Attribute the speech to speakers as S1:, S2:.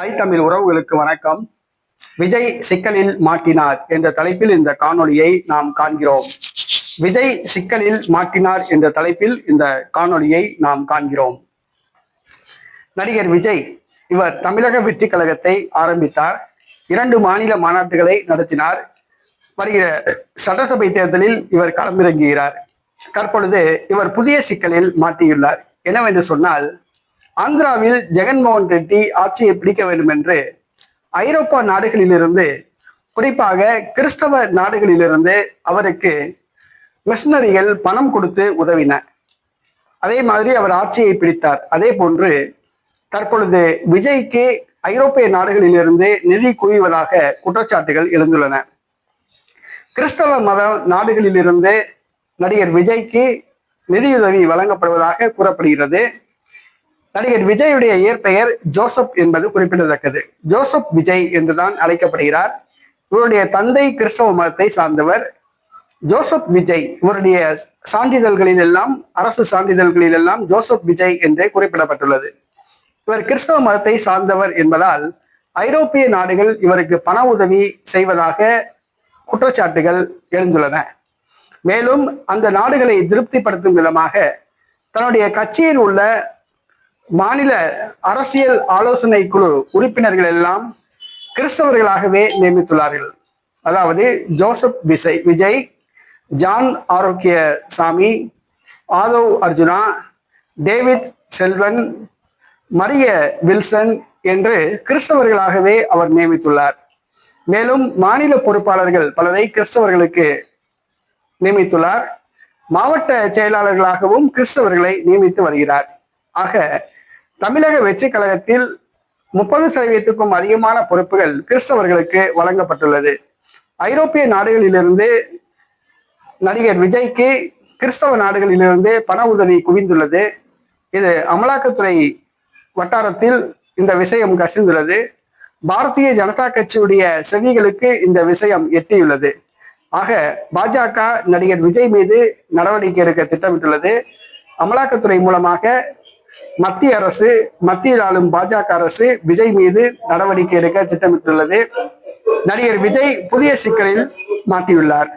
S1: தாய் தமிழ் உறவுகளுக்கு வணக்கம். விஜய் சிக்கலில் மாட்டினார் என்ற தலைப்பில் இந்த காணொளியை நாம் காண்கிறோம். விஜய் சிக்கலில் மாட்டினார் என்ற தலைப்பில் இந்த காணொளியை நாம் காண்கிறோம். நடிகர் விஜய் இவர் தமிழக வெற்றி கழகத்தை ஆரம்பித்தார். இரண்டு மாநில மாநாட்டுகளை நடத்தினார். வருகிற சட்டசபை தேர்தலில் இவர் களமிறங்குகிறார். தற்பொழுது இவர் புதிய சிக்கலில் மாட்டியுள்ளார். என்னவென்று சொன்னால் ஆந்திராவில் ஜெகன்மோகன் ரெட்டி ஆட்சியை பிடிக்க வேண்டும் என்று ஐரோப்பா நாடுகளிலிருந்து குறிப்பாக கிறிஸ்தவ நாடுகளிலிருந்து அவருக்கு மிஷனரிகள் பணம் கொடுத்து உதவின. அதே மாதிரி அவர் ஆட்சியை பிடித்தார். அதே போன்று தற்பொழுது விஜய்க்கு ஐரோப்பிய நாடுகளிலிருந்து நிதி குவிவதாக குற்றச்சாட்டுகள் எழுந்துள்ளன. கிறிஸ்தவ மத நாடுகளிலிருந்து நடிகர் விஜய்க்கு நிதியுதவி வழங்கப்படுவதாக கூறப்படுகிறது. நடிகர் விஜயுடைய இயற்பெயர் ஜோசப் என்பது குறிப்பிடத்தக்கது. ஜோசப் விஜய் என்றுதான் அழைக்கப்படுகிறார். இவருடைய தந்தை கிறிஸ்தவ மதத்தை சார்ந்தவர். ஜோசப் விஜய் இவருடைய சான்றிதழ்களில் எல்லாம் அரசு சான்றிதழ்களில் எல்லாம் ஜோசப் விஜய் என்றே குறிப்பிடப்பட்டுள்ளது. இவர் கிறிஸ்தவ மதத்தை சார்ந்தவர் என்பதால் ஐரோப்பிய நாடுகள் இவருக்கு பண உதவி செய்வதாக குற்றச்சாட்டுகள் எழுந்துள்ளன. மேலும் அந்த நாடுகளை திருப்திப்படுத்தும் விதமாக தன்னுடைய கட்சியில் உள்ள மாநில அரசியல் ஆலோசனை குழு உறுப்பினர்கள் எல்லாம் கிறிஸ்தவர்களாகவே நியமித்துள்ளார்கள். அதாவது Joseph Vijay Vijay John Arokiya Sami Aadhav Arjuna David Selvan Maria Wilson என்று கிறிஸ்தவர்களாகவே அவர் நியமித்துள்ளார். மேலும் மாநில பொறுப்பாளர்கள் பலரை கிறிஸ்தவர்களுக்கு நியமித்துள்ளார். மாவட்ட செயலாளர்களாகவும் கிறிஸ்தவர்களை நியமித்து வருகிறார். ஆக தமிழக வெற்றி கழகத்தில் முப்பது சதவீதத்துக்கும் அதிகமான பொறுப்புகள் கிறிஸ்தவர்களுக்கு வழங்கப்பட்டுள்ளது. ஐரோப்பிய நாடுகளிலிருந்து நடிகர் விஜய்க்கு கிறிஸ்தவ நாடுகளிலிருந்து பண உதவி குவிந்துள்ளது. இது அமலாக்கத்துறை வட்டாரத்தில் இந்த விஷயம் கசிந்துள்ளது. பாரதிய ஜனதா கட்சியுடைய செவிகளுக்கு இந்த விஷயம் எட்டியுள்ளது. ஆக பாஜக நடிகர் விஜய் மீது நடவடிக்கை எடுக்க திட்டமிட்டுள்ளது. அமலாக்கத்துறை மூலமாக மத்திய அரசு மத்தியில் ஆளும் பாஜக அரசு விஜய் மீது நடவடிக்கை எடுக்க திட்டமிட்டுள்ளது. நடிகர் விஜய் புதிய சிக்கலில் மாட்டியுள்ளார்.